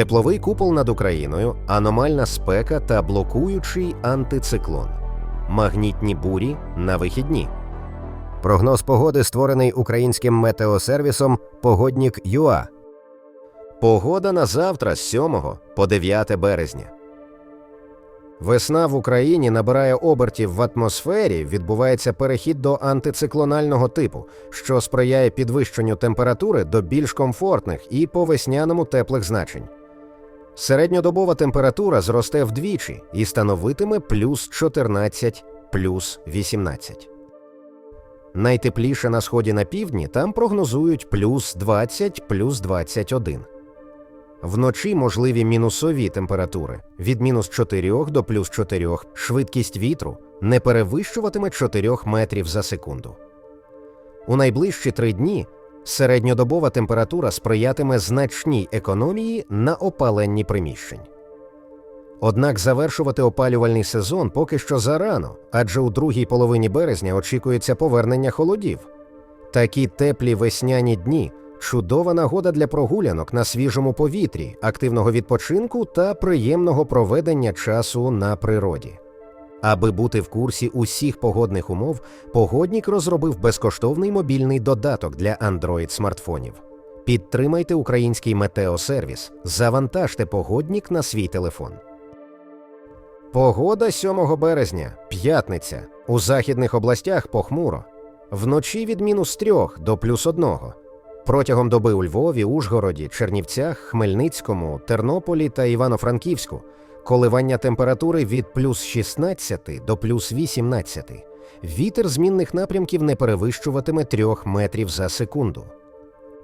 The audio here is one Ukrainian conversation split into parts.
тепловий купол над Україною, аномальна спека та блокуючий антициклон, магнітні бурі на вихідні. Прогноз погоди створений українським метеосервісом Погоднік ЮА. Погода на завтра з 7 по 9 березня. Весна в Україні набирає обертів в атмосфері, відбувається перехід до антициклонального типу, що сприяє підвищенню температури до більш комфортних і по весняному теплих значень. Середньодобова температура зросте вдвічі і становитиме плюс 14, плюс 18. Найтепліше на сході на півдні там прогнозують плюс 20, плюс 21. Вночі можливі мінусові температури від мінус 4 до плюс 4, швидкість вітру не перевищуватиме 4 метрів за секунду. У найближчі три дні середньодобова температура сприятиме значній економії на опаленні приміщень. Однак завершувати опалювальний сезон поки що зарано, адже у другій половині березня очікується повернення холодів. Такі теплі весняні дні чудова нагода для прогулянок на свіжому повітрі, активного відпочинку та приємного проведення часу на природі. Аби бути в курсі усіх погодних умов, погоднік розробив безкоштовний мобільний додаток для Android смартфонів. Підтримайте український метеосервіс, завантажте погоднік на свій телефон. Погода 7 березня, п'ятниця. У західних областях похмуро. Вночі від мінус 3 до плюс 1. Протягом доби у Львові, Ужгороді, Чернівцях, Хмельницькому, Тернополі та Івано-Франківську коливання температури від плюс 16 до плюс 18. Вітер змінних напрямків не перевищуватиме 3 метрів за секунду.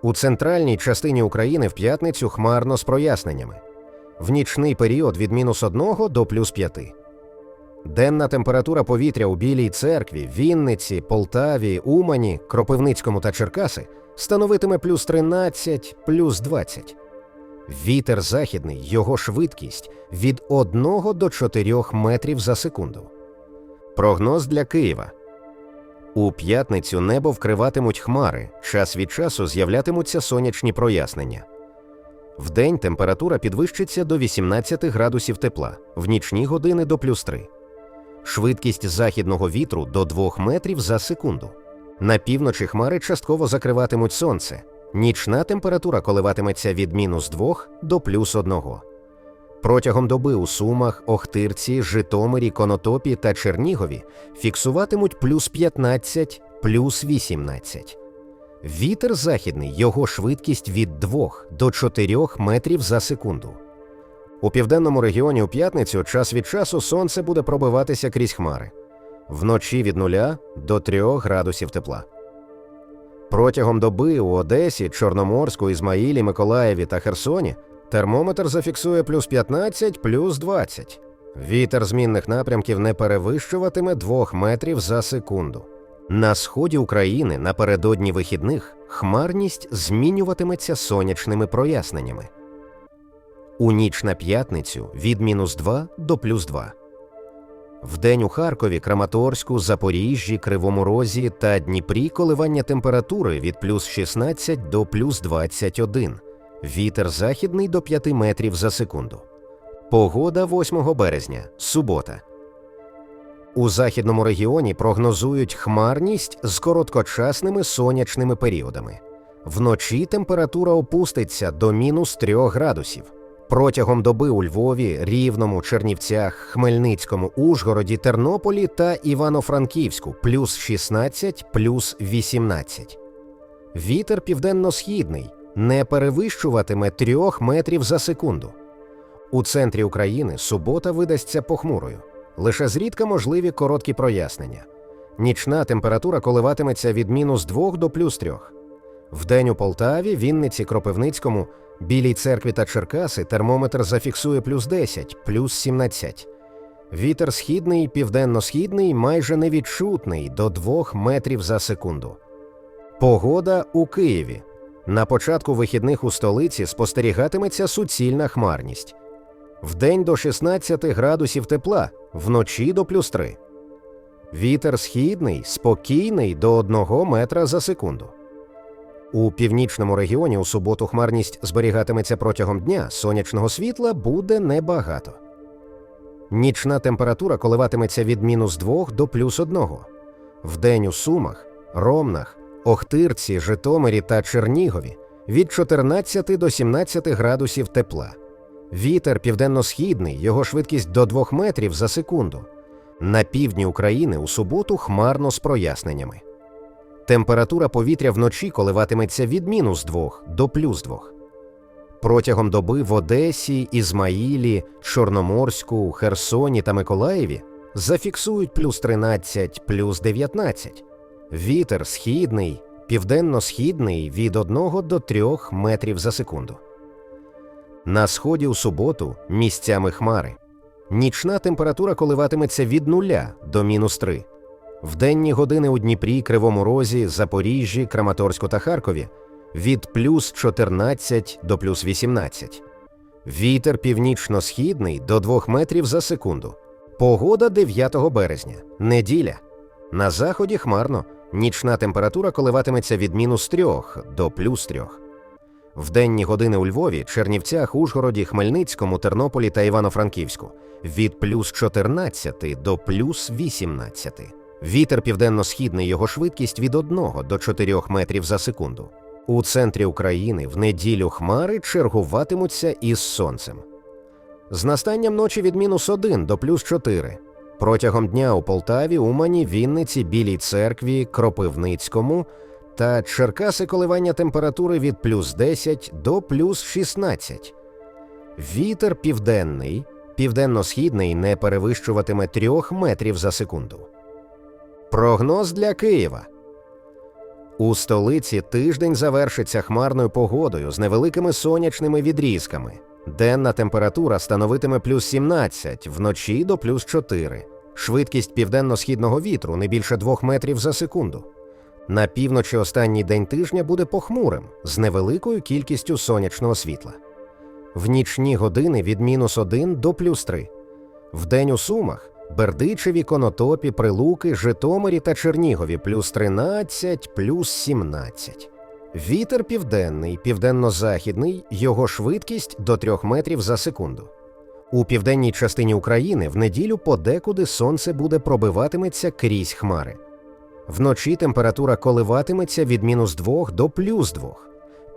У центральній частині України в п'ятницю хмарно з проясненнями. В нічний період від мінус 1 до плюс 5. Денна температура повітря у Білій церкві, Вінниці, Полтаві, Умані, Кропивницькому та Черкаси становитиме плюс 13, плюс 20. Вітер західний, його швидкість від 1 до 4 метрів за секунду. Прогноз для Києва. У п'ятницю небо вкриватимуть хмари, час від часу з'являтимуться сонячні прояснення. Вдень температура підвищиться до 18 градусів тепла, в нічні години до плюс 3. Швидкість західного вітру до 2 метрів за секунду. На півночі хмари частково закриватимуть сонце. Нічна температура коливатиметься від мінус 2 до плюс 1. Протягом доби у Сумах, Охтирці, Житомирі, Конотопі та Чернігові фіксуватимуть плюс 15, плюс 18. Вітер західний, його швидкість від 2 до 4 метрів за секунду. У південному регіоні у п'ятницю час від часу сонце буде пробиватися крізь хмари. Вночі від 0 до 3 градусів тепла. Протягом доби у Одесі, Чорноморську, Ізмаїлі, Миколаєві та Херсоні термометр зафіксує плюс 15, плюс 20. Вітер змінних напрямків не перевищуватиме 2 метрів за секунду. На сході України напередодні вихідних хмарність змінюватиметься сонячними проясненнями. У ніч на п'ятницю від мінус 2 до плюс 2. Вдень у Харкові, Краматорську, Запоріжжі, Кривому Розі та Дніпрі коливання температури від плюс 16 до плюс 21. Вітер західний до 5 метрів за секунду. Погода 8 березня. Субота. У західному регіоні прогнозують хмарність з короткочасними сонячними періодами. Вночі температура опуститься до мінус 3 градусів. Протягом доби у Львові, Рівному, Чернівцях, Хмельницькому, Ужгороді, Тернополі та Івано-Франківську плюс 16, плюс 18. Вітер південно-східний не перевищуватиме 3 метрів за секунду. У центрі України субота видасться похмурою. Лише зрідка можливі короткі прояснення. Нічна температура коливатиметься від мінус 2 до плюс 3. Вдень у Полтаві, Вінниці, Кропивницькому, Білій церкві та Черкаси термометр зафіксує плюс 10, плюс 17. Вітер східний, південно-східний майже невідчутний до 2 метрів за секунду. Погода у Києві. На початку вихідних у столиці спостерігатиметься суцільна хмарність. Вдень до 16 градусів тепла, вночі до плюс 3. Вітер східний, спокійний до 1 метра за секунду. У північному регіоні у суботу хмарність зберігатиметься протягом дня, сонячного світла буде небагато. Нічна температура коливатиметься від мінус 2 до плюс 1. Вдень у Сумах, Ромнах, Охтирці, Житомирі та Чернігові від 14 до 17 градусів тепла. Вітер південно-східний, його швидкість до 2 метрів за секунду. На півдні України у суботу хмарно з проясненнями. Температура повітря вночі коливатиметься від мінус 2 до плюс 2. Протягом доби в Одесі, Ізмаїлі, Чорноморську, Херсоні та Миколаєві зафіксують плюс 13, плюс 19. Вітер східний, південно-східний від 1 до 3 метрів за секунду. На сході у суботу місцями хмари. Нічна температура коливатиметься від 0 до мінус 3. В денні години у Дніпрі, Кривому Розі, Запоріжжі, Краматорську та Харкові від плюс 14 до плюс 18. Вітер північно-східний до 2 метрів за секунду. Погода 9 березня. Неділя. На заході хмарно. Нічна температура коливатиметься від мінус 3 до плюс 3. В денні години у Львові, Чернівцях, Ужгороді, Хмельницькому, Тернополі та Івано-Франківську від плюс 14 до плюс 18. Вітер південно-східний його швидкість від 1 до 4 метрів за секунду. У центрі України в неділю хмари чергуватимуться із сонцем. З настанням ночі від мінус 1 до плюс 4. Протягом дня у Полтаві, Умані, Вінниці, Білій церкві, Кропивницькому та Черкаси коливання температури від плюс 10 до плюс 16. Вітер південний, південно-східний не перевищуватиме 3 метрів за секунду. Прогноз для Києва. У столиці тиждень завершиться хмарною погодою з невеликими сонячними відрізками. Денна температура становитиме плюс 17, вночі до плюс 4. Швидкість південно-східного вітру не більше 2 метрів за секунду. На півночі останній день тижня буде похмурим з невеликою кількістю сонячного світла. В нічні години від мінус 1 до плюс 3. Вдень у Сумах Бердичеві, Конотопі, Прилуки, Житомирі та Чернігові плюс 13, плюс 17. Вітер південний, південно-західний, його швидкість до 3 метрів за секунду. У південній частині України в неділю подекуди сонце буде пробиватиметься крізь хмари. Вночі температура коливатиметься від мінус 2 до плюс 2.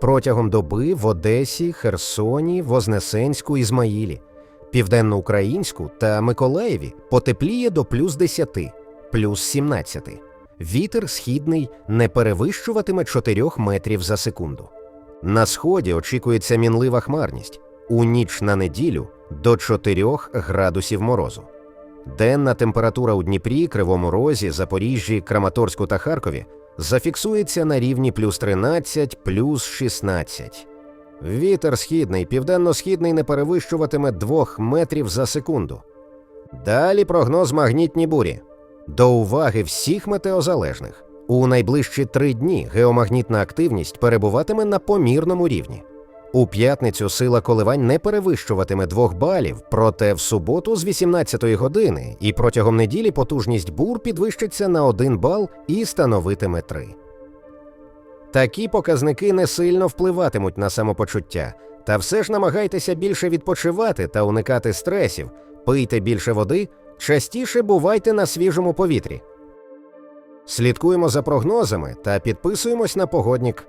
Протягом доби в Одесі, Херсоні, Вознесенську, Ізмаїлі, Південноукраїнську та Миколаєві потепліє до плюс 10, плюс 17. Вітер східний не перевищуватиме 4 метрів за секунду. На сході очікується мінлива хмарність у ніч на неділю до 4 градусів морозу. Денна температура у Дніпрі, Кривому Розі, Запоріжжі, Краматорську та Харкові зафіксується на рівні плюс 13, плюс 16. Вітер східний, південно-східний не перевищуватиме 2 метрів за секунду. Далі прогноз магнітні бурі. До уваги всіх метеозалежних. У найближчі три дні геомагнітна активність перебуватиме на помірному рівні. У п'ятницю сила коливань не перевищуватиме 2 балів, проте в суботу з 18 години і протягом неділі потужність бур підвищиться на 1 бал і становитиме 3. Такі показники не сильно впливатимуть на самопочуття, та все ж намагайтеся більше відпочивати та уникати стресів, пийте більше води, частіше бувайте на свіжому повітрі. Слідкуємо за прогнозами та підписуємось на погоднік.